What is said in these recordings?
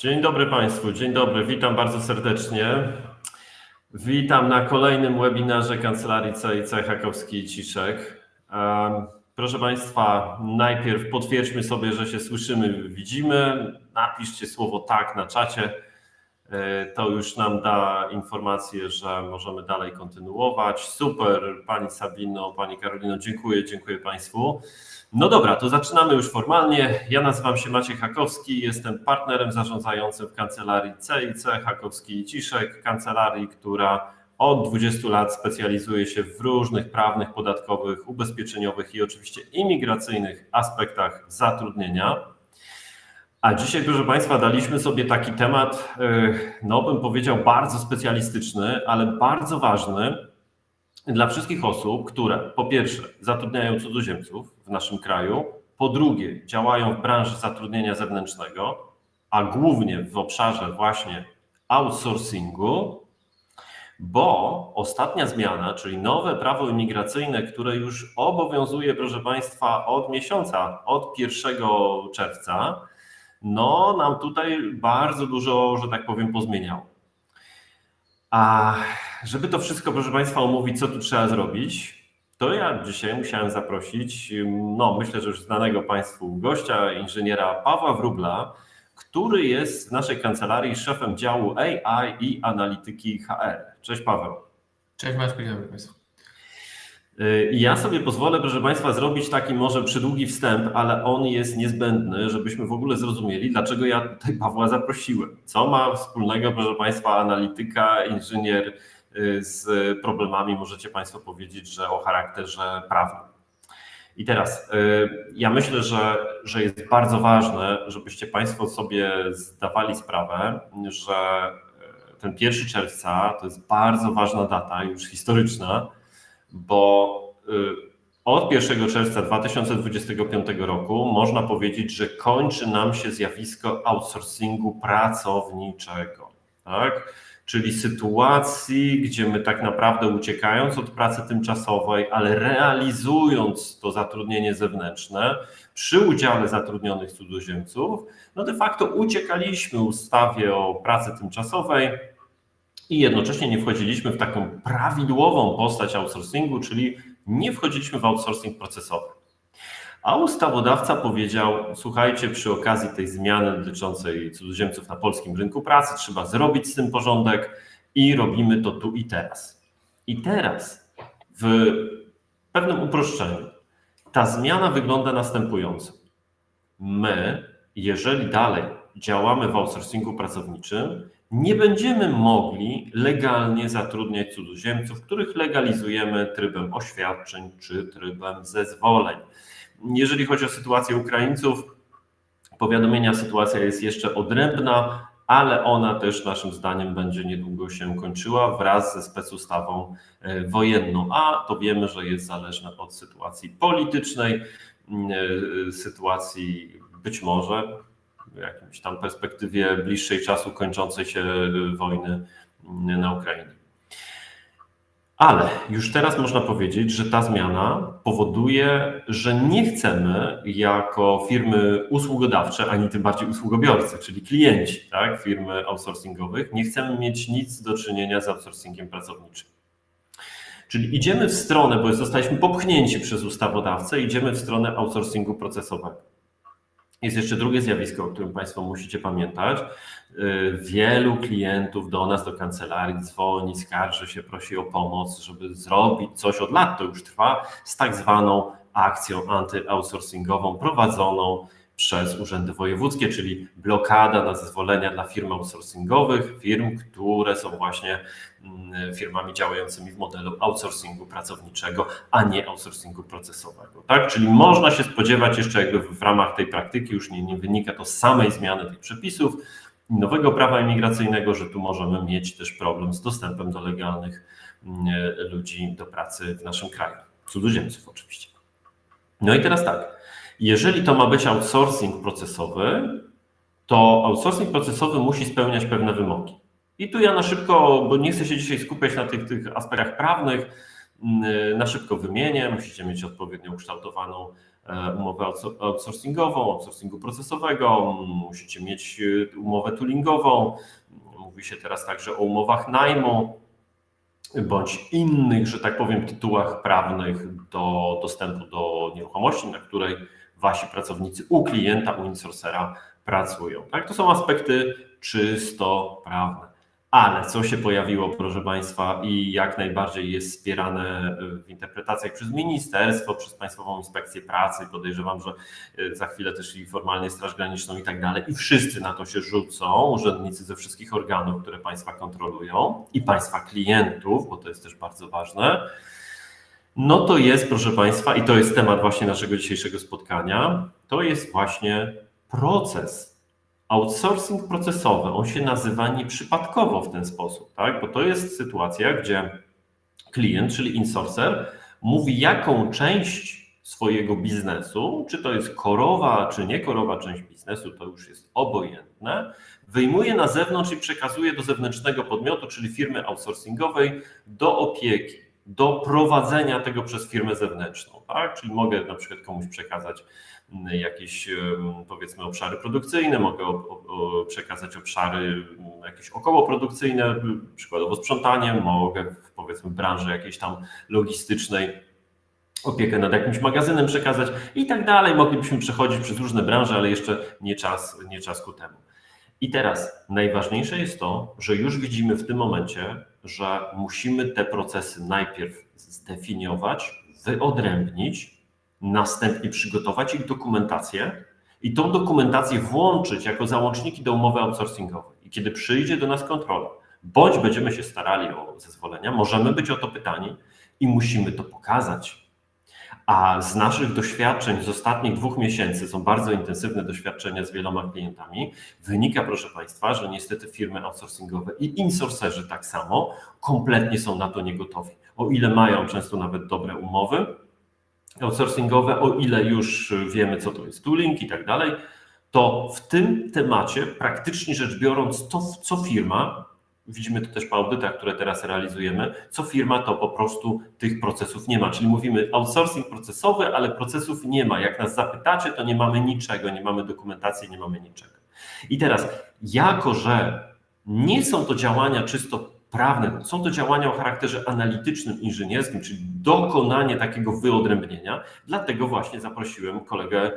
Dzień dobry Państwu, dzień dobry, witam bardzo serdecznie. Witam na kolejnym webinarze Kancelarii CIC Hakowski i Ciszek. Proszę Państwa, najpierw potwierdźmy sobie, że się słyszymy, widzimy. Napiszcie słowo tak na czacie. E, To już nam da informację, że możemy dalej kontynuować. Super, Pani Sabino, Pani Karolino, dziękuję, dziękuję Państwu. No dobra, to zaczynamy już formalnie. Ja nazywam się Maciej Hakowski, jestem partnerem zarządzającym w kancelarii CIC Hakowski i Ciszek, kancelarii, która od 20 lat specjalizuje się w różnych prawnych, podatkowych, ubezpieczeniowych i oczywiście imigracyjnych aspektach zatrudnienia. A dzisiaj, proszę Państwa, daliśmy sobie taki temat, yy, no bym powiedział, bardzo specjalistyczny, ale bardzo ważny dla wszystkich osób, które po pierwsze zatrudniają cudzoziemców w naszym kraju, po drugie działają w branży zatrudnienia zewnętrznego, a głównie w obszarze właśnie outsourcingu, bo ostatnia zmiana, czyli nowe prawo imigracyjne, które już obowiązuje, proszę Państwa, od miesiąca, od 1 czerwca, no nam tutaj bardzo dużo, że tak powiem, pozmieniało. A żeby to wszystko, proszę Państwa, omówić, co tu trzeba zrobić, to ja dzisiaj musiałem zaprosić, no myślę, że już znanego Państwu gościa, inżyniera Pawła Wróbla, który jest w naszej kancelarii szefem działu AI i analityki HR. Cześć Paweł. Cześć Maćku, dzień dobry Państwu. I ja sobie pozwolę, proszę Państwa, zrobić taki może przydługi wstęp, ale on jest niezbędny, żebyśmy w ogóle zrozumieli, dlaczego ja tutaj Pawła zaprosiłem. Co ma wspólnego, proszę Państwa, analityka, inżynier z problemami, możecie Państwo powiedzieć, że o charakterze prawnym. I teraz y, ja myślę, że, że jest bardzo ważne, żebyście Państwo sobie zdawali sprawę, że y, ten 1 czerwca to jest bardzo ważna data, już historyczna, bo od 1 czerwca 2025 roku można powiedzieć, że kończy nam się zjawisko outsourcingu pracowniczego. Tak? Czyli sytuacji, gdzie my tak naprawdę uciekając od pracy tymczasowej, ale realizując to zatrudnienie zewnętrzne przy udziale zatrudnionych cudzoziemców, no de facto uciekaliśmy ustawie o pracy tymczasowej, i jednocześnie nie wchodziliśmy w taką prawidłową postać outsourcingu, czyli nie wchodziliśmy w outsourcing procesowy. A ustawodawca powiedział: Słuchajcie, przy okazji tej zmiany dotyczącej cudzoziemców na polskim rynku pracy trzeba zrobić z tym porządek i robimy to tu i teraz. I teraz, w pewnym uproszczeniu, ta zmiana wygląda następująco. My, jeżeli dalej działamy w outsourcingu pracowniczym, nie będziemy mogli legalnie zatrudniać cudzoziemców, których legalizujemy trybem oświadczeń czy trybem zezwoleń. Jeżeli chodzi o sytuację Ukraińców, powiadomienia sytuacja jest jeszcze odrębna, ale ona też naszym zdaniem będzie niedługo się kończyła wraz ze specustawą wojenną, a to wiemy, że jest zależne od sytuacji politycznej, sytuacji być może w jakimś tam perspektywie bliższej czasu kończącej się wojny na Ukrainie. Ale już teraz można powiedzieć, że ta zmiana powoduje, że nie chcemy jako firmy usługodawcze, ani tym bardziej usługobiorcy, czyli klienci tak, firmy outsourcingowych, nie chcemy mieć nic do czynienia z outsourcingiem pracowniczym. Czyli idziemy w stronę, bo zostaliśmy popchnięci przez ustawodawcę, idziemy w stronę outsourcingu procesowego. Jest jeszcze drugie zjawisko, o którym Państwo musicie pamiętać. Wielu klientów do nas, do kancelarii dzwoni, skarży się, prosi o pomoc, żeby zrobić coś od lat, to już trwa, z tak zwaną akcją antyoutsourcingową prowadzoną przez urzędy wojewódzkie, czyli blokada na zezwolenia dla firm outsourcingowych, firm, które są właśnie firmami działającymi w modelu outsourcingu pracowniczego, a nie outsourcingu procesowego. Tak? Czyli można się spodziewać jeszcze jakby w ramach tej praktyki, już nie, nie wynika to z samej zmiany tych przepisów, nowego prawa imigracyjnego, że tu możemy mieć też problem z dostępem do legalnych ludzi do pracy w naszym kraju, cudzoziemców oczywiście. No i teraz tak, jeżeli to ma być outsourcing procesowy, to outsourcing procesowy musi spełniać pewne wymogi. I tu ja na szybko, bo nie chcę się dzisiaj skupiać na tych, tych aspektach prawnych, na szybko wymienię. Musicie mieć odpowiednio ukształtowaną e, umowę outso- outsourcingową, outsourcingu procesowego, musicie mieć e, umowę toolingową. Mówi się teraz także o umowach najmu bądź innych, że tak powiem, tytułach prawnych do dostępu do nieruchomości, na której wasi pracownicy u klienta, u insourcera pracują. Tak? To są aspekty czysto prawne. Ale co się pojawiło, proszę Państwa, i jak najbardziej jest wspierane w interpretacjach przez ministerstwo, przez Państwową Inspekcję Pracy, podejrzewam, że e, za chwilę też i formalnie Straż Graniczną i tak dalej, i wszyscy na to się rzucą, urzędnicy ze wszystkich organów, które Państwa kontrolują, i Państwa klientów, bo to jest też bardzo ważne. No to jest, proszę Państwa, i to jest temat właśnie naszego dzisiejszego spotkania, to jest właśnie proces. Outsourcing procesowy, on się nazywa nieprzypadkowo w ten sposób, tak? bo to jest sytuacja, gdzie klient, czyli insourcer, mówi, jaką część swojego biznesu, czy to jest korowa, czy nie korowa część biznesu, to już jest obojętne, wyjmuje na zewnątrz i przekazuje do zewnętrznego podmiotu, czyli firmy outsourcingowej, do opieki, do prowadzenia tego przez firmę zewnętrzną. Tak? Czyli mogę na przykład komuś przekazać jakieś powiedzmy obszary produkcyjne, mogę przekazać obszary jakieś okołoprodukcyjne, przykładowo sprzątanie, mogę powiedzmy branży jakiejś tam logistycznej opiekę nad jakimś magazynem przekazać i tak dalej. Moglibyśmy przechodzić przez różne branże, ale jeszcze nie czas, nie czas ku temu. I teraz najważniejsze jest to, że już widzimy w tym momencie, że musimy te procesy najpierw zdefiniować, wyodrębnić, następnie przygotować ich dokumentację i tą dokumentację włączyć jako załączniki do umowy outsourcingowej. I kiedy przyjdzie do nas kontrola, bądź będziemy się starali o zezwolenia, możemy być o to pytani i musimy to pokazać. A z naszych doświadczeń z ostatnich dwóch miesięcy, są bardzo intensywne doświadczenia z wieloma klientami, wynika, proszę Państwa, że niestety firmy outsourcingowe i insourcerzy tak samo kompletnie są na to niegotowi. O ile mają często nawet dobre umowy, outsourcingowe, o ile już wiemy, co to jest tooling i tak dalej, to w tym temacie, praktycznie rzecz biorąc, to co firma, widzimy to też po audytach, które teraz realizujemy, co firma, to po prostu tych procesów nie ma. Czyli mówimy outsourcing procesowy, ale procesów nie ma. Jak nas zapytacie, to nie mamy niczego, nie mamy dokumentacji, nie mamy niczego. I teraz, jako że nie są to działania czysto prawne, są to działania o charakterze analitycznym, inżynierskim, czyli dokonanie takiego wyodrębnienia. Dlatego właśnie zaprosiłem kolegę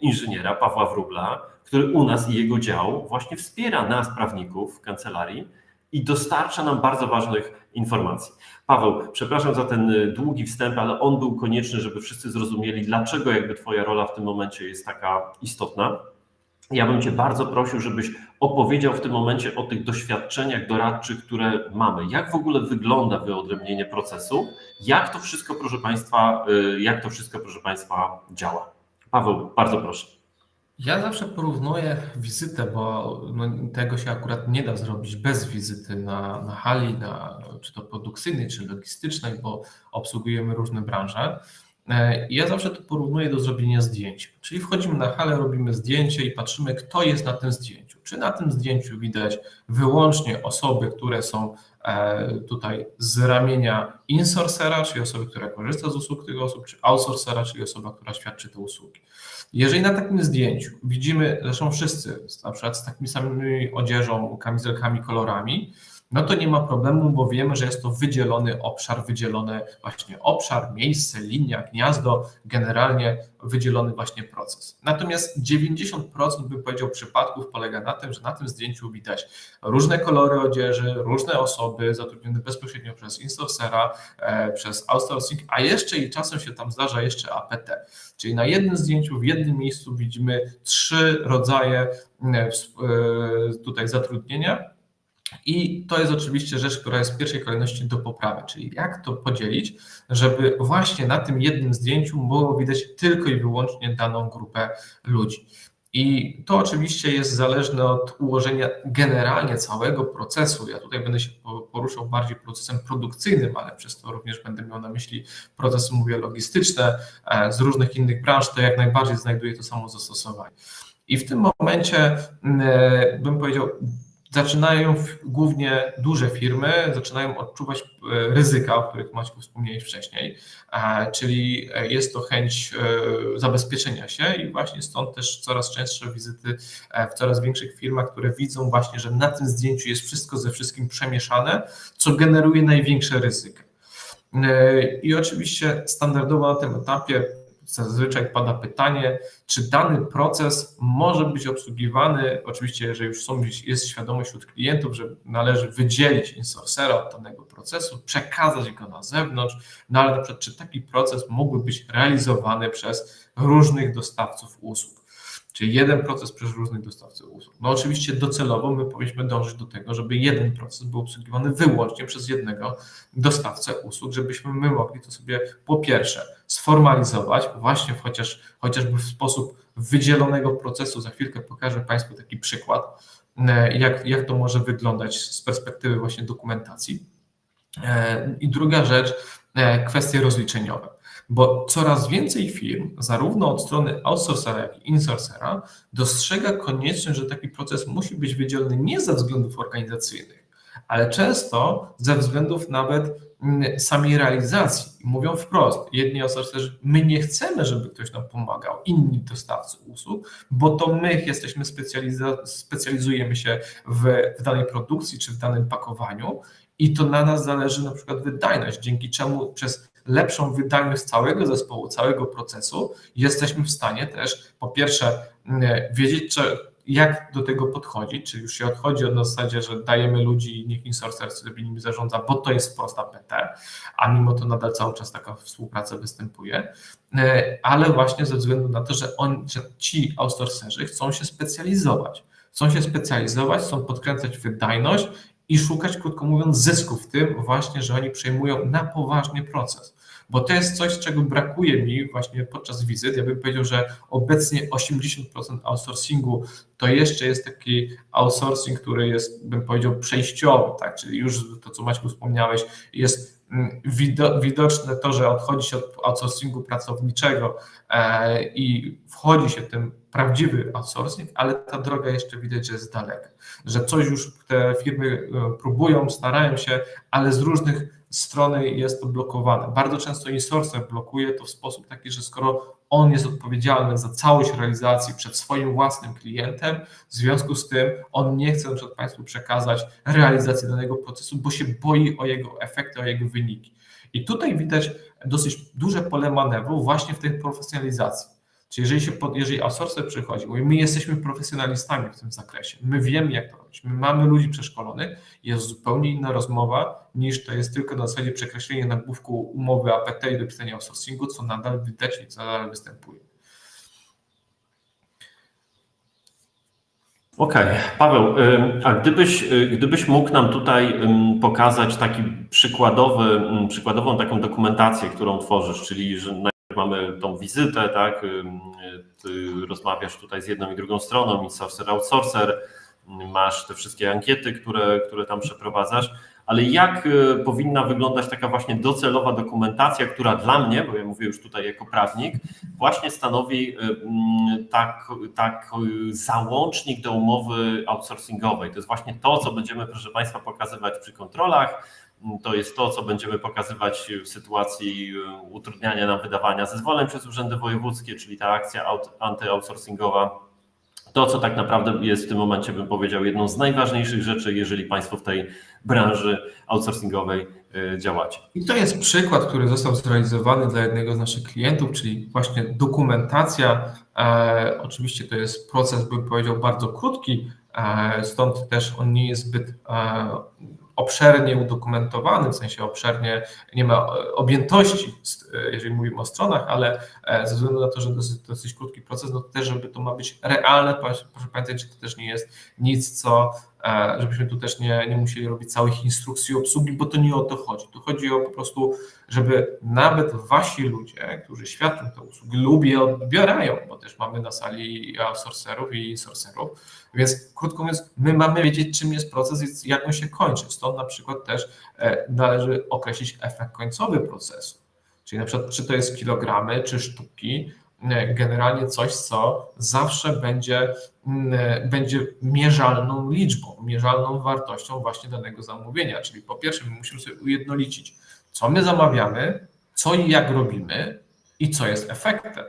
inżyniera Pawła Wróbla, który u nas i jego dział właśnie wspiera nas, prawników w kancelarii i dostarcza nam bardzo ważnych informacji. Paweł, przepraszam za ten długi wstęp, ale on był konieczny, żeby wszyscy zrozumieli, dlaczego jakby Twoja rola w tym momencie jest taka istotna. Ja bym Cię bardzo prosił, żebyś opowiedział w tym momencie o tych doświadczeniach doradczych, które mamy. Jak w ogóle wygląda wyodrębnienie procesu? Jak to wszystko, proszę Państwa, jak to wszystko, proszę Państwa, działa? Paweł, bardzo proszę. Ja zawsze porównuję wizytę, bo no, tego się akurat nie da zrobić bez wizyty na, na hali, na, czy to produkcyjnej, czy logistycznej, bo obsługujemy różne branże. Ja zawsze to porównuję do zrobienia zdjęć. Czyli wchodzimy na halę, robimy zdjęcie i patrzymy, kto jest na tym zdjęciu. Czy na tym zdjęciu widać wyłącznie osoby, które są tutaj z ramienia insourcera, czyli osoby, która korzysta z usług tych osób, czy outsourcera, czyli osoba, która świadczy te usługi. Jeżeli na takim zdjęciu widzimy, zresztą wszyscy, na przykład z takimi samymi odzieżą, kamizelkami, kolorami, no to nie ma problemu, bo wiemy, że jest to wydzielony obszar, wydzielony właśnie obszar, miejsce, linia, gniazdo, generalnie wydzielony właśnie proces. Natomiast 90% bym powiedział przypadków polega na tym, że na tym zdjęciu widać różne kolory odzieży, różne osoby zatrudnione bezpośrednio przez insourcera, e, przez outsourcing, a jeszcze i czasem się tam zdarza jeszcze APT. Czyli na jednym zdjęciu, w jednym miejscu widzimy trzy rodzaje e, tutaj zatrudnienia. I to jest oczywiście rzecz, która jest w pierwszej kolejności do poprawy, czyli jak to podzielić, żeby właśnie na tym jednym zdjęciu było widać tylko i wyłącznie daną grupę ludzi. I to oczywiście jest zależne od ułożenia generalnie całego procesu. Ja tutaj będę się poruszał bardziej procesem produkcyjnym, ale przez to również będę miał na myśli procesy, mówię, logistyczne z różnych innych branż, to jak najbardziej znajduje to samo zastosowanie. I w tym momencie bym powiedział, zaczynają głównie duże firmy, zaczynają odczuwać e, ryzyka, o których Maćku wspomniałeś wcześniej, e, czyli e, jest to chęć zabezpieczenia się i właśnie stąd też coraz częstsze wizyty w coraz większych firmach, które widzą właśnie, że na tym zdjęciu jest wszystko ze wszystkim przemieszane, co generuje największe ryzyko. E, I oczywiście standardowo na tym etapie zazwyczaj pada pytanie, czy dany proces może być obsługiwany, oczywiście jeżeli już są, jest świadomość wśród klientów, że należy wydzielić insourcera od danego procesu, przekazać go na zewnątrz, no ale na przykład czy taki proces mógłby być realizowany przez różnych dostawców usług. Czyli jeden proces przez różnych dostawców usług. No oczywiście docelowo my powinniśmy dążyć do tego, żeby jeden proces był obsługiwany wyłącznie przez jednego dostawcę usług, żebyśmy my mogli to sobie po pierwsze sformalizować, właśnie chociaż, chociażby w sposób wydzielonego procesu. Za chwilkę pokażę Państwu taki przykład, e, jak, jak to może wyglądać z perspektywy właśnie dokumentacji. E, I druga rzecz, e, kwestie rozliczeniowe bo coraz więcej firm, zarówno od strony outsourcera, jak i insourcera, dostrzega konieczność, że taki proces musi być wydzielony nie ze względów organizacyjnych, ale często ze względów nawet mm, samej realizacji. Mówią wprost, jedni outsourcerzy, my nie chcemy, żeby ktoś nam pomagał, inni dostawcy usług, bo to my jesteśmy specjalizujemy się w, w danej produkcji czy w danym pakowaniu i to na nas zależy na przykład wydajność, dzięki czemu przez lepszą wydajność całego zespołu, całego procesu, jesteśmy w stanie też po pierwsze mm, wiedzieć, czy, jak do tego podchodzić, czy już się odchodzi od zasadzie, że dajemy ludzi i niech insourcer sobie nimi zarządza, bo to jest prosta PT, a mimo to nadal cały czas taka współpraca występuje, E, ale właśnie ze względu na to, że, on, że ci outsourcerzy chcą się specjalizować. Chcą się specjalizować, chcą podkręcać wydajność i szukać, krótko mówiąc, zysku w tym właśnie, że oni przejmują na poważnie proces. Bo to jest coś, czego brakuje mi właśnie podczas wizyt. Ja bym powiedział, że obecnie 80% outsourcingu to jeszcze jest taki outsourcing, który jest, bym powiedział, przejściowy, tak? Czyli już to, co Maćku wspomniałeś, jest mm, wido, widoczne to, że odchodzi się od outsourcingu pracowniczego e, i wchodzi się w ten prawdziwy outsourcing, ale ta droga jeszcze widać, że jest daleka. Że coś już te firmy e, próbują, starają się, ale z różnych strony jest blokowane. Bardzo często insourcer blokuje to w sposób taki, że skoro on jest odpowiedzialny za całość realizacji przed swoim własnym klientem, w związku z tym on nie chce przykład Państwu przekazać realizacji danego procesu, bo się boi o jego efekty, o jego wyniki. I tutaj widać dosyć duże pole manewru właśnie w tej profesjonalizacji. Czyli jeżeli, się pod, jeżeli outsourcer przychodzi, mówi, my jesteśmy profesjonalistami w tym zakresie, my wiemy jak to robić, my mamy ludzi przeszkolonych, jest zupełnie inna rozmowa niż to jest tylko na zasadzie przekreślenia nagłówku umowy APT i dopisania outsourcingu, co nadal widać i co nadal występuje. Okej, Paweł, ym, a gdybyś, y, gdybyś mógł nam tutaj pokazać taki przykładowy, przykładową taką dokumentację, którą tworzysz, czyli że mamy tą wizytę, tak, ty rozmawiasz tutaj z jedną i drugą stroną, insourcer, outsourcer, masz te wszystkie ankiety, które, które tam przeprowadzasz, ale jak y, powinna wyglądać taka właśnie docelowa dokumentacja, która dla mnie, bo ja mówię już tutaj jako prawnik, właśnie stanowi y, mm, tak, tak y, załącznik do umowy outsourcingowej. To jest właśnie to, co będziemy, proszę Państwa, pokazywać przy kontrolach. To jest to, co będziemy pokazywać w sytuacji y, utrudniania nam wydawania zezwoleń przez urzędy wojewódzkie, czyli ta akcja out- antyoutsourcingowa. To, co tak naprawdę jest w tym momencie, bym powiedział, jedną z najważniejszych rzeczy, jeżeli Państwo w tej branży outsourcingowej y, działacie. I to jest przykład, który został zrealizowany dla jednego z naszych klientów, czyli właśnie dokumentacja. E, oczywiście to jest proces, bym powiedział, bardzo krótki, e, stąd też on nie jest zbyt e, obszernie udokumentowany, w sensie obszernie nie ma e, objętości, e, jeżeli mówimy o stronach, ale e, ze względu na to, że dosyć, dosyć krótki proces, no to też, żeby to ma być realne, proszę pamiętać, że to też nie jest nic, co żebyśmy tu też nie, nie musieli robić całych instrukcji obsługi, bo to nie o to chodzi. Tu chodzi o po prostu, żeby nawet wasi ludzie, którzy świadczą te usługi lub je odbierają, bo też mamy na sali outsourcerów i insourcerów, więc krótko mówiąc, my mamy wiedzieć, czym jest proces i jak on się kończy. Stąd na przykład też e, należy określić efekt końcowy procesu. Czyli na przykład, czy to jest kilogramy, czy sztuki, e, generalnie coś, co zawsze będzie, mm, będzie mierzalną liczbą, mierzalną wartością właśnie danego zamówienia. Czyli po pierwsze, my musimy sobie ujednolicić, co my zamawiamy, co i jak robimy i co jest efektem.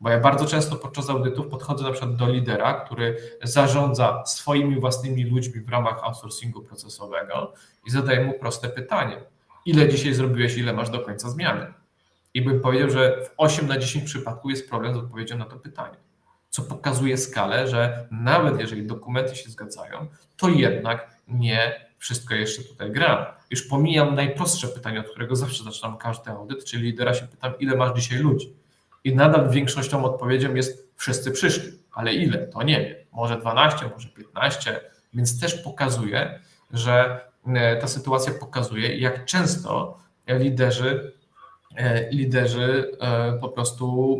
Bo ja bardzo często podczas audytów podchodzę na przykład do lidera, który zarządza swoimi własnymi ludźmi w ramach outsourcingu procesowego i zadaję mu proste pytanie. Ile dzisiaj zrobiłeś, ile masz do końca zmiany? I bym powiedział, że w 8 na 10 przypadków jest problem z odpowiedzią na to pytanie. Co pokazuje skalę, że nawet jeżeli dokumenty się zgadzają, to jednak nie wszystko jeszcze tutaj gra. Już pomijam najprostsze pytanie, od którego zawsze zaczynam każdy audyt, czyli lidera się pytam, ile masz dzisiaj ludzi? I nadal większością odpowiedzią jest wszyscy przyszli, ale ile? To nie wiem. Może 12, może 15, więc też pokazuje, że e, ta sytuacja pokazuje, jak często liderzy liderzy e, po prostu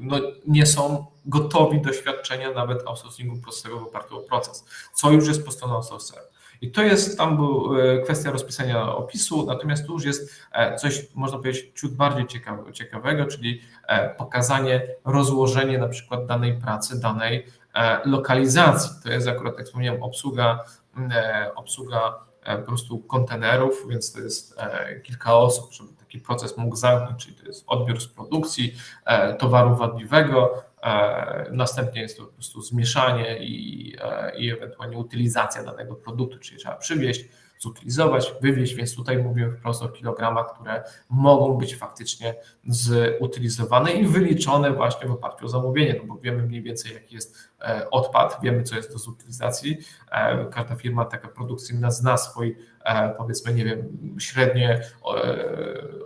no, nie są gotowi do świadczenia nawet outsourcingu procesowego w oparciu o proces, co już jest po stronie outsourcera. I to jest tam kwestia rozpisania opisu, natomiast tu już jest coś, można powiedzieć, ciut bardziej ciekawe, ciekawego, czyli pokazanie, rozłożenie na przykład danej pracy, danej lokalizacji. To jest akurat, jak wspomniałem, obsługa, obsługa po prostu kontenerów, więc to jest kilka osób, żeby taki proces mógł zamknąć, czyli to jest odbiór z produkcji towaru wadliwego, Następnie jest to po prostu zmieszanie i, i ewentualnie utylizacja danego produktu, czyli trzeba przywieźć, zutylizować, wywieźć, więc tutaj mówimy wprost o kilogramach, które mogą być faktycznie zutylizowane i wyliczone właśnie w oparciu o zamówienie, no bo wiemy mniej więcej jaki jest odpad, wiemy co jest do zutylizacji, każda firma taka produkcyjna zna swój powiedzmy, nie wiem, średnie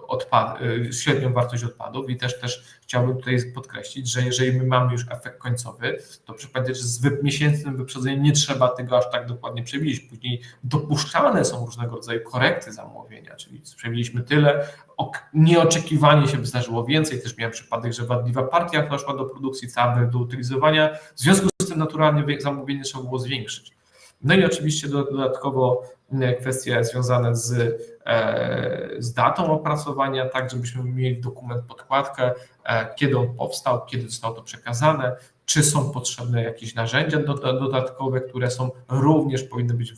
odpad, średnią wartość odpadów i też, też chciałbym tutaj podkreślić, że jeżeli my mamy już efekt końcowy, to że z miesięcznym wyprzedzeniem nie trzeba tego aż tak dokładnie przewidzieć. Później dopuszczalne są różnego rodzaju korekty zamówienia, czyli przewidzieliśmy tyle, nieoczekiwanie się zdarzyło więcej, też miałem przypadek, że wadliwa partia doszła do produkcji cały do utylizowania, w związku z tym naturalnie zamówienie trzeba było zwiększyć. No i oczywiście dodatkowo kwestie związane z, z datą opracowania, tak żebyśmy mieli dokument, podkładkę, kiedy on powstał, kiedy zostało to przekazane, czy są potrzebne jakieś narzędzia dodatkowe, które są również powinny być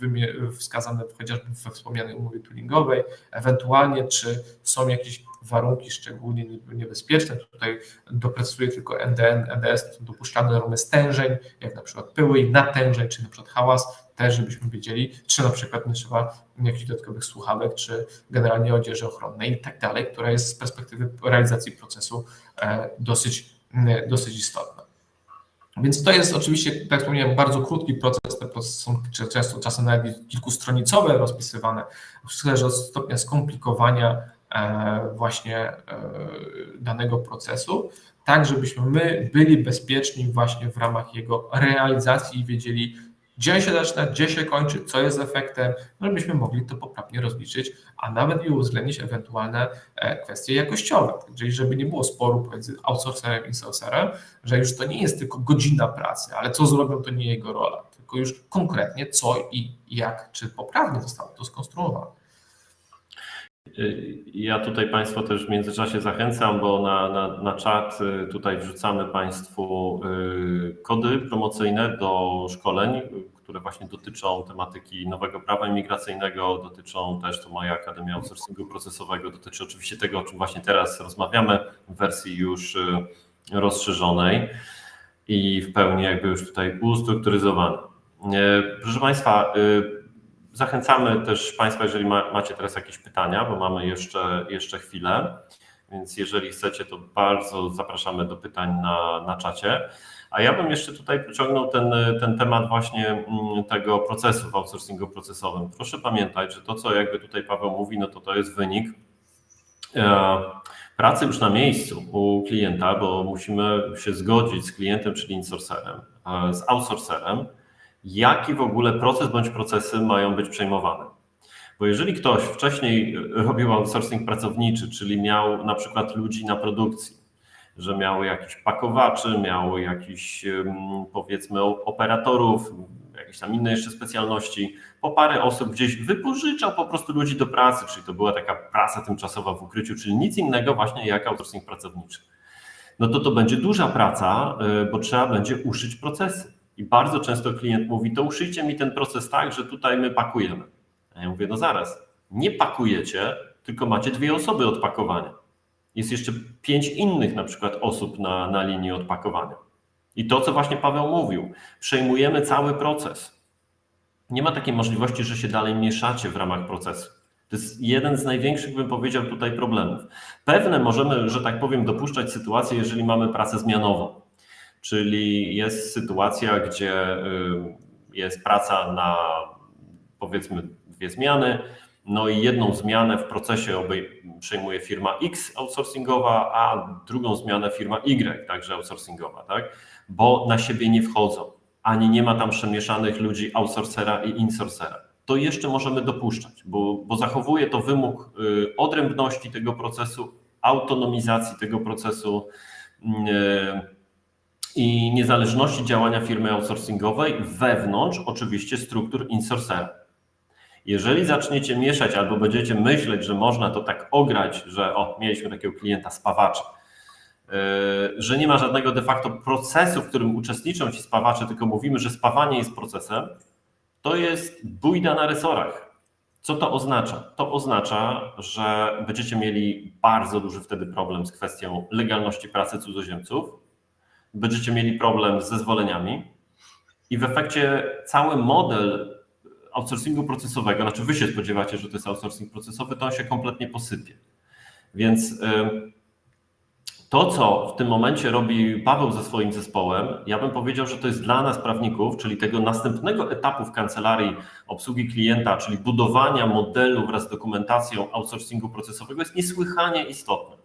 wskazane chociażby we wspomnianej umowie toolingowej, ewentualnie czy są jakieś warunki szczególnie niebezpieczne. Tutaj doprecyzuję tylko NDN, NDS dopuszczalne normy stężeń, jak na przykład pyły i natężeń, czy na przykład hałas, też żebyśmy wiedzieli, czy na przykład nie trzeba jakichś dodatkowych słuchawek, czy generalnie odzieży ochronnej i tak dalej, która jest z perspektywy realizacji procesu dosyć, dosyć istotna. Więc to jest oczywiście, tak jak wspomniałem, bardzo krótki proces. Te procesy są często czasem nawet kilkustronicowe, rozpisywane. Zależy od stopnia skomplikowania właśnie danego procesu, tak żebyśmy my byli bezpieczni właśnie w ramach jego realizacji i wiedzieli, gdzie się zaczyna, gdzie się kończy, co jest efektem, no żebyśmy mogli to poprawnie rozliczyć, a nawet i uwzględnić ewentualne kwestie jakościowe. Czyli żeby nie było sporu pomiędzy outsourcerem i sourcerem, że już to nie jest tylko godzina pracy, ale co zrobią, to nie jego rola, tylko już konkretnie co i jak, czy poprawnie zostało to skonstruowane. Ja tutaj Państwa też w międzyczasie zachęcam, bo na, na, na czat tutaj wrzucamy Państwu kody promocyjne do szkoleń, które właśnie dotyczą tematyki nowego prawa imigracyjnego, dotyczą też, to moja Akademia Outsourcingu Procesowego, dotyczy oczywiście tego, o czym właśnie teraz rozmawiamy w wersji już rozszerzonej i w pełni jakby już tutaj ustrukturyzowanej. Proszę Państwa, Zachęcamy też Państwa, jeżeli ma, macie teraz jakieś pytania, bo mamy jeszcze, jeszcze chwilę, więc jeżeli chcecie, to bardzo zapraszamy do pytań na, na czacie. A ja bym jeszcze tutaj pociągnął ten, ten temat właśnie tego procesu w outsourcingu procesowym. Proszę pamiętać, że to, co jakby tutaj Paweł mówi, no to to jest wynik e, pracy już na miejscu u klienta, bo musimy się zgodzić z klientem, czyli insourcerem, e, z outsourcerem, jaki w ogóle proces bądź procesy mają być przejmowane. Bo jeżeli ktoś wcześniej robił outsourcing pracowniczy, czyli miał na przykład ludzi na produkcji, że miał jakichś pakowaczy, miał jakichś powiedzmy operatorów, jakieś tam inne jeszcze specjalności, po parę osób gdzieś wypożyczał po prostu ludzi do pracy, czyli to była taka praca tymczasowa w ukryciu, czyli nic innego właśnie jak outsourcing pracowniczy. no to to będzie duża praca, y, bo trzeba będzie uszyć procesy. I bardzo często klient mówi, to uszyjcie mi ten proces tak, że tutaj my pakujemy. A ja mówię, no zaraz, nie pakujecie, tylko macie dwie osoby od pakowania. Jest jeszcze pięć innych na przykład osób na, na linii odpakowania. I to, co właśnie Paweł mówił, przejmujemy cały proces. Nie ma takiej możliwości, że się dalej mieszacie w ramach procesu. To jest jeden z największych, bym powiedział, tutaj problemów. Pewne możemy, że tak powiem, dopuszczać sytuacje, jeżeli mamy pracę zmianową. Czyli jest sytuacja, gdzie y, jest praca na powiedzmy dwie zmiany, no i jedną zmianę w procesie przejmuje firma X outsourcingowa, a drugą zmianę firma Y, także outsourcingowa, tak? Bo na siebie nie wchodzą, ani nie ma tam przemieszanych ludzi outsourcera i insourcera. To jeszcze możemy dopuszczać, bo, bo zachowuje to wymóg y, odrębności tego procesu, autonomizacji tego procesu y, i niezależności działania firmy outsourcingowej wewnątrz oczywiście struktur insourcera. Jeżeli zaczniecie mieszać albo będziecie myśleć, że można to tak ograć, że o, mieliśmy takiego klienta spawacza, yy, że nie ma żadnego de facto procesu, w którym uczestniczą ci spawacze, tylko mówimy, że spawanie jest procesem, to jest bójda na resorach. Co to oznacza? To oznacza, że będziecie mieli bardzo duży wtedy problem z kwestią legalności pracy cudzoziemców, będziecie mieli problem z zezwoleniami i w efekcie cały model outsourcingu procesowego, znaczy wy się spodziewacie, że to jest outsourcing procesowy, to on się kompletnie posypie. Więc to, co w tym momencie robi Paweł ze swoim zespołem, ja bym powiedział, że to jest dla nas prawników, czyli tego następnego etapu w kancelarii obsługi klienta, czyli budowania modelu wraz z dokumentacją outsourcingu procesowego, jest niesłychanie istotne.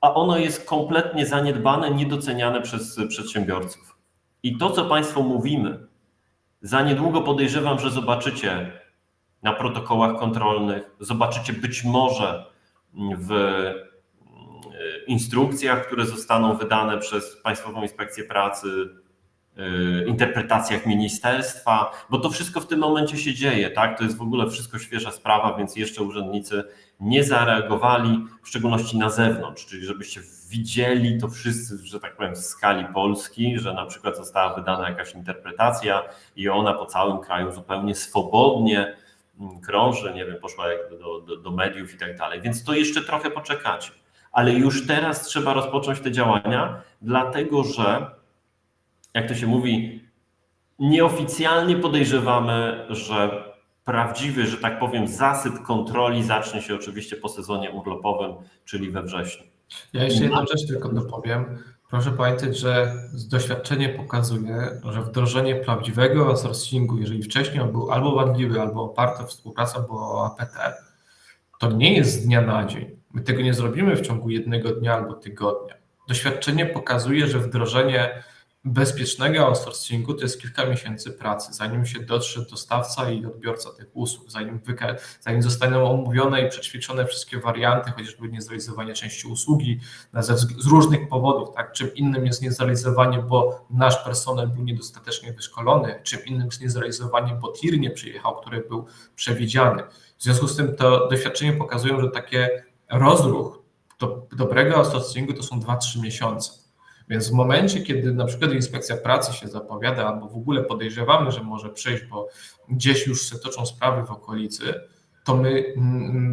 A ono jest kompletnie zaniedbane, niedoceniane przez przedsiębiorców. I to, co Państwu mówimy, za niedługo podejrzewam, że zobaczycie na protokołach kontrolnych, zobaczycie być może w instrukcjach, które zostaną wydane przez Państwową Inspekcję Pracy, interpretacjach ministerstwa, bo to wszystko w tym momencie się dzieje, tak? To jest w ogóle wszystko świeża sprawa, więc jeszcze urzędnicy nie zareagowali, w szczególności na zewnątrz, czyli żebyście widzieli to wszyscy, że tak powiem, w skali Polski, że na przykład została wydana jakaś interpretacja i ona po całym kraju zupełnie swobodnie krąży, nie wiem, poszła do, do, do mediów i tak dalej. Więc to jeszcze trochę poczekacie. Ale już teraz trzeba rozpocząć te działania, dlatego że, jak to się mówi, nieoficjalnie podejrzewamy, że prawdziwy, że tak powiem, zasyp kontroli zacznie się oczywiście po sezonie urlopowym, czyli we wrześniu. Ja jeszcze jedną rzecz tylko dopowiem. Proszę pamiętać, że doświadczenie pokazuje, że wdrożenie prawdziwego outsourcingu, jeżeli wcześniej on był albo wadliwy, albo oparty o współpracę, albo o APT, to nie jest z dnia na dzień. My tego nie zrobimy w ciągu jednego dnia albo tygodnia. Doświadczenie pokazuje, że wdrożenie bezpiecznego outsourcingu to jest kilka miesięcy pracy, zanim się dotrze dostawca i odbiorca tych usług, zanim, zanim zostaną omówione i przećwiczone wszystkie warianty, chociażby niezrealizowanie części usługi z różnych powodów. Tak? Czym innym jest niezrealizowanie, bo nasz personel był niedostatecznie wyszkolony, czym innym jest niezrealizowanie, bo tir nie przyjechał, który był przewidziany. W związku z tym to doświadczenie pokazują, że takie rozruch do dobrego outsourcingu to są 2-3 miesiące. Więc w momencie, kiedy na przykład inspekcja pracy się zapowiada, albo w ogóle podejrzewamy, że może przyjść, bo gdzieś już się toczą sprawy w okolicy, to my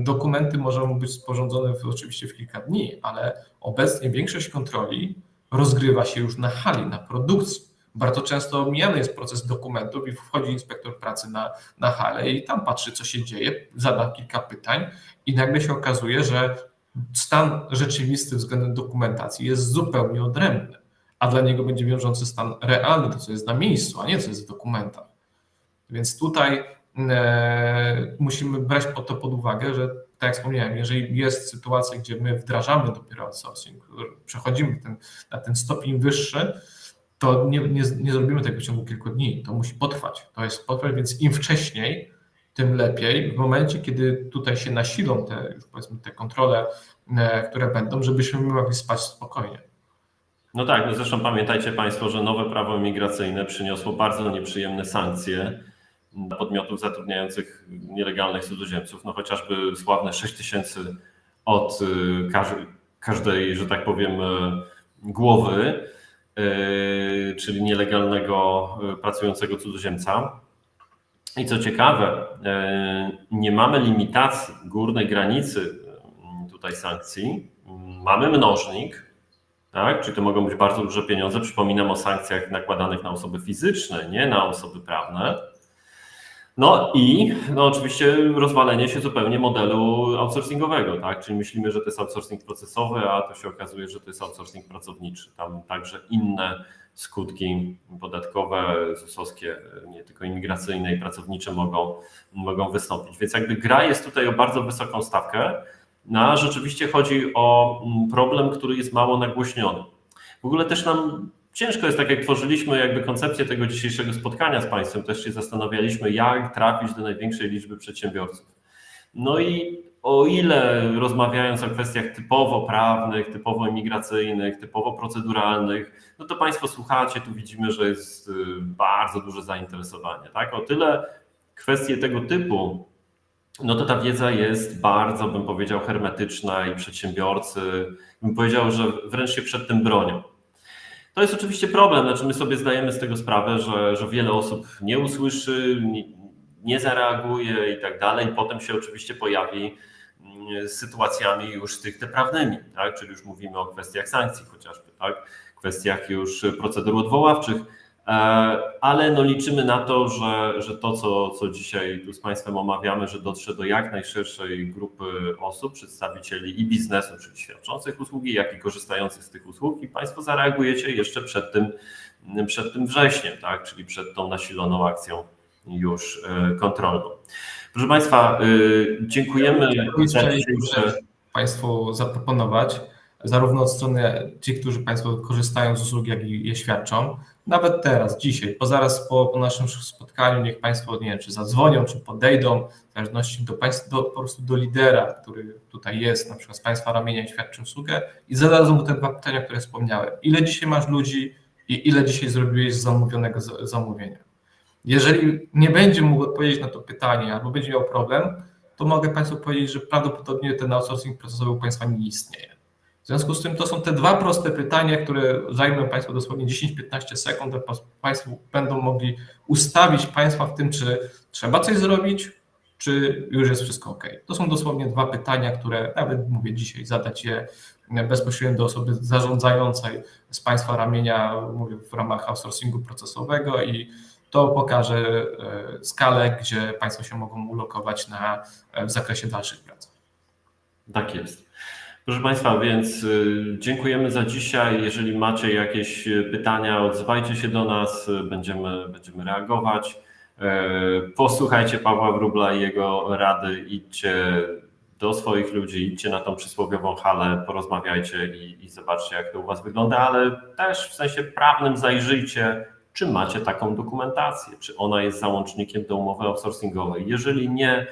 dokumenty możemy być sporządzone w, oczywiście w kilka dni, ale obecnie większość kontroli rozgrywa się już na hali, na produkcji. Bardzo często omijany jest proces dokumentów i wchodzi inspektor pracy na, na halę i tam patrzy, co się dzieje, zada kilka pytań i nagle się okazuje, że stan rzeczywisty względem dokumentacji jest zupełnie odrębny, a dla niego będzie wiążący stan realny, to co jest na miejscu, a nie co jest w dokumentach. Więc tutaj e, musimy brać po to pod uwagę, że tak jak wspomniałem, jeżeli jest sytuacja, gdzie my wdrażamy dopiero outsourcing, przechodzimy ten, na ten stopień wyższy, to nie, nie, nie zrobimy tego w ciągu kilku dni. To musi potrwać. To jest potrwać, więc im wcześniej, tym lepiej. W momencie, kiedy tutaj się nasilą te, już powiedzmy, te kontrole, e, które będą, żebyśmy mogli spać spokojnie. No tak, no zresztą pamiętajcie Państwo, że nowe prawo migracyjne przyniosło bardzo nieprzyjemne sankcje dla podmiotów zatrudniających nielegalnych cudzoziemców, no chociażby sławne 6 tysięcy od y, każdej, że tak powiem, y, głowy, czyli nielegalnego pracującego cudzoziemca. I co ciekawe, yy, nie mamy limitacji górnej granicy yy, tutaj sankcji. Mamy mnożnik, tak? Czyli to mogą być bardzo duże pieniądze. Przypominam o sankcjach nakładanych na osoby fizyczne, nie na osoby prawne. No i no oczywiście rozwalenie się zupełnie modelu outsourcingowego, tak? Czyli myślimy, że to jest outsourcing procesowy, a to się okazuje, że to jest outsourcing pracowniczy. Tam także inne skutki podatkowe, ZUS-owskie, nie tylko imigracyjne i pracownicze mogą, mogą wystąpić. Więc jakby gra jest tutaj o bardzo wysoką stawkę, no, a rzeczywiście chodzi o mm, problem, który jest mało nagłośniony. W ogóle też nam ciężko jest, tak jak tworzyliśmy jakby koncepcję tego dzisiejszego spotkania z Państwem, też się zastanawialiśmy, jak trafić do największej liczby przedsiębiorców. No i o ile rozmawiając o kwestiach typowo prawnych, typowo imigracyjnych, typowo proceduralnych, no to Państwo słuchacie, tu widzimy, że jest y, bardzo duże zainteresowanie. Tak? O tyle kwestie tego typu, no to ta wiedza jest bardzo, bym powiedział, hermetyczna i przedsiębiorcy, bym powiedział, że wręcz się przed tym bronią. To jest oczywiście problem, znaczy my sobie zdajemy z tego sprawę, że, że wiele osób nie usłyszy, nie, nie zareaguje i tak dalej. Potem się oczywiście pojawi mm, z sytuacjami już stricte prawnymi, tak? czyli już mówimy o kwestiach sankcji chociażby, tak? kwestiach już procedur odwoławczych, ale no liczymy na to, że, że to, co, co dzisiaj tu z Państwem omawiamy, że dotrze do jak najszerszej grupy osób, przedstawicieli i biznesu, czyli świadczących usługi, jak i korzystających z tych usług i Państwo zareagujecie jeszcze przed tym, przed tym wrześniem, tak? czyli przed tą nasiloną akcją już e, kontrolną. Proszę Państwa, e, dziękujemy za Chciałem dzisiejsze... Państwu zaproponować, zarówno od strony tych, którzy Państwo korzystają z usług, jak i je świadczą, nawet teraz, dzisiaj, bo zaraz po, po naszym spotkaniu, niech Państwo, nie wiem, czy zadzwonią, czy podejdą, w zależności do Państwa, do, po prostu do lidera, który tutaj jest, na przykład z Państwa ramienia i świadczy usługę i zadadzą mu te dwa pytania, które wspomniałem. Ile dzisiaj masz ludzi i ile dzisiaj zrobiłeś z zamówionego zamówienia? Jeżeli nie będzie mógł odpowiedzieć na to pytanie albo będzie miał problem, to mogę Państwu powiedzieć, że prawdopodobnie ten outsourcing procesowy u Państwa nie istnieje. W związku z tym to są te dwa proste pytania, które zajmą Państwu dosłownie 10-15 sekund, a Państwo będą mogli ustawić Państwa w tym, czy trzeba coś zrobić, czy już jest wszystko ok. To są dosłownie dwa pytania, które nawet mówię dzisiaj zadać je bezpośrednio do osoby zarządzającej z Państwa ramienia, mówię w ramach outsourcingu procesowego i to pokaże e, skalę, gdzie Państwo się mogą ulokować na, w zakresie dalszych prac. Tak jest. Proszę Państwa, więc y, dziękujemy za dzisiaj. Jeżeli macie jakieś y, pytania, odzywajcie się do nas, będziemy, będziemy reagować. E, Posłuchajcie Pawła Wróbla i jego rady, idźcie do swoich ludzi, idźcie na tą przysłowiową halę, porozmawiajcie i, i zobaczcie, jak to u Was wygląda, ale też w sensie prawnym zajrzyjcie, czy macie taką dokumentację, czy ona jest załącznikiem do umowy outsourcingowej. Jeżeli nie,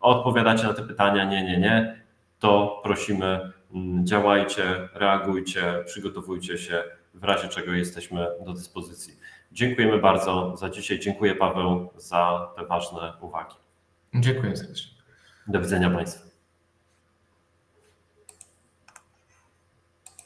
odpowiadacie na te pytania, nie, nie, nie, to prosimy, mm, działajcie, reagujcie, przygotowujcie się, w razie czego jesteśmy do dyspozycji. Dziękujemy bardzo za dzisiaj. Dziękuję Paweł za te ważne uwagi. Dziękuję serdecznie. Do widzenia Państwu.